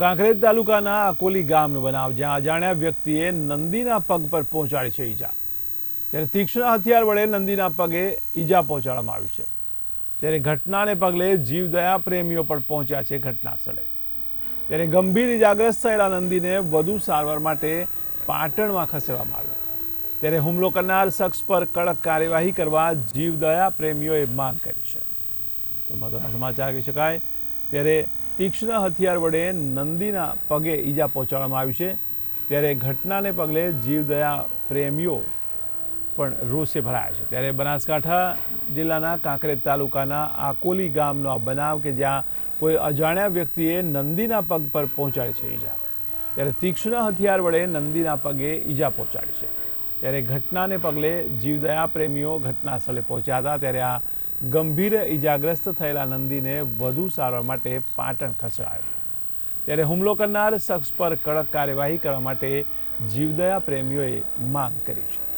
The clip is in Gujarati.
કાંકરેજ તાલુકાના અકોલી ગામનો બનાવ, જ્યાં અજાણ્યા વ્યક્તિએ નંદીના પગ પર પહોંચાડી છે ઈજા. ત્યારે તીક્ષ્ણ હથિયાર વડે નંદીના પગે ઈજા પહોંચાડવામાં આવી છે. ત્યારે ઘટનાને પગલે જીવદયા પ્રેમીઓ પણ પહોંચ્યા છે ઘટના સ્થળે ત્યારે ગંભીર ઈજાગ્રસ્ત થયેલા નંદીને વધુ સારવાર માટે પાટણમાં ખસેડવામાં આવ્યો. ત્યારે હુમલો કરનાર શખ્સ પર કડક કાર્યવાહી કરવા જીવદયા પ્રેમીઓએ માંગ કરી છે. તો મહત્વના સમાચાર કહી શકાય ત્યારે તીક્ષ્ણ હથિયાર વડે નંદીના પગે ઈજા પહોંચાડવામાં આવી છે. ત્યારે ઘટનાને પગલે જીવદયા પ્રેમીઓ પણ રોષે ભરાયા છે. ત્યારે બનાસકાંઠા જિલ્લાના કાંકરેજ તાલુકાના આકોલી ગામનો આ બનાવ કે જ્યાં કોઈ અજાણ્યા વ્યક્તિએ નંદીના પગ પર પહોંચાડી છે ઈજા. ત્યારે તીક્ષ્ણ હથિયાર વડે નંદીના પગે ઈજા પહોંચાડી છે. ત્યારે ઘટનાને પગલે જીવદયા પ્રેમીઓ ઘટના સ્થળે પહોંચ્યા હતા. ત્યારે આ ગંભીર ઈજાગ્રસ્ત થયેલા નંદીને વધુ સારવાર માટે પાટણ ખસેડાયો. ત્યારે હુમલો કરનાર શખ્સ પર કડક કાર્યવાહી કરવા માટે જીવદયા પ્રેમીઓએ માંગ કરી છે.